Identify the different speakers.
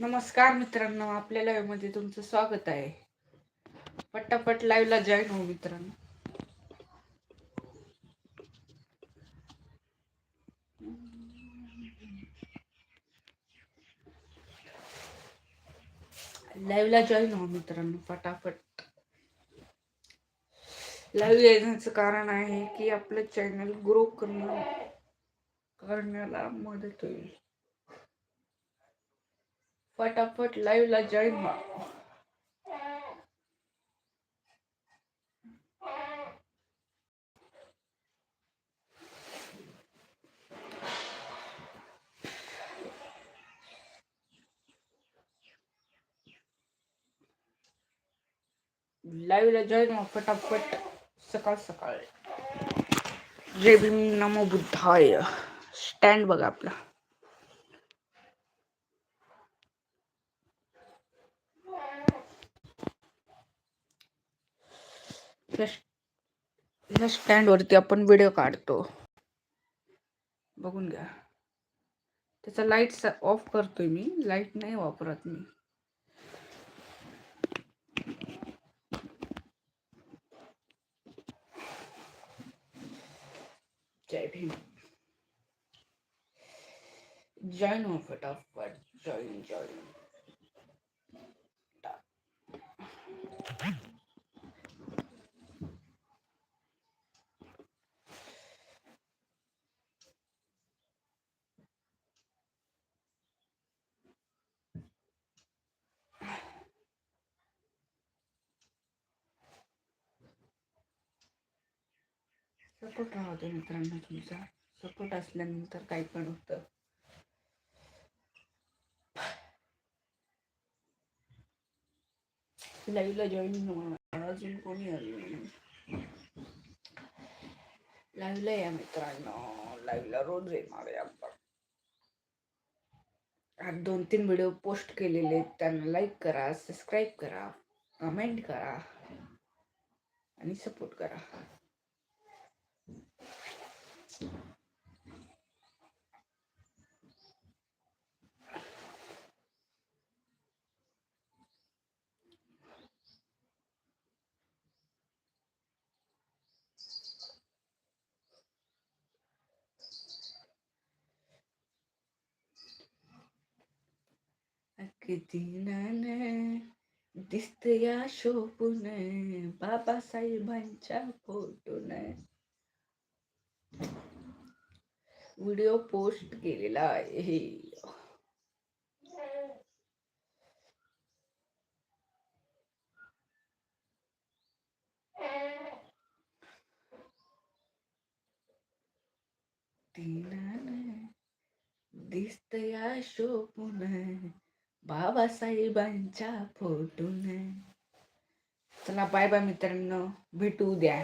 Speaker 1: नमस्कार मित्रांनो आपल्या लाईव्हमध्ये तुमचं स्वागत आहे. पटापट लाईव्हला जॉईन हो मित्रांनो. लाईव्हला जॉईन हो मित्रांनो पटापट. लाईव्ह येण्याचं कारण आहे की आपलं चॅनल ग्रो करणं करण्याला मदत होईल. पटापट लाईव्हला जॉईन व्हा. लाईव्हला जॉईन व्हा पटापट सकाळ सकाळ. जय भीम नमो बुद्धाय. स्टँड बघा आपला. ह्या स्टँड स्टँडवरती आपण व्हिडिओ काढतो. बघून घ्या. त्याचा लाइट ऑफ करतोय मी. लाइट नाही वापरत मी. जय भीम. जॉईन हो फटाफट. जॉईन जॉईन सपोर्ट राहतो मित्रांनो तुमचा. सपोर्ट असल्यानंतर काही पण होतं. लाईव्हला जॉईन अजून कोणी आले लाईव्हला या मित्रांनो. लाईव्हला रोज येणार आहे आपण दोन तीन व्हिडिओ पोस्ट केलेले आहेत. त्यांना लाईक करा सबस्क्राईब करा कमेंट करा आणि सपोर्ट करा. किती नान दिसत या शोभून बाबासाहेबांच्या फोटोन. व्हिडिओ पोस्ट केलेला आहे. दिसत या शोभून बाबासाहेबांच्या फोटून. चला बाय बाय मित्रांनो. भेटू द्या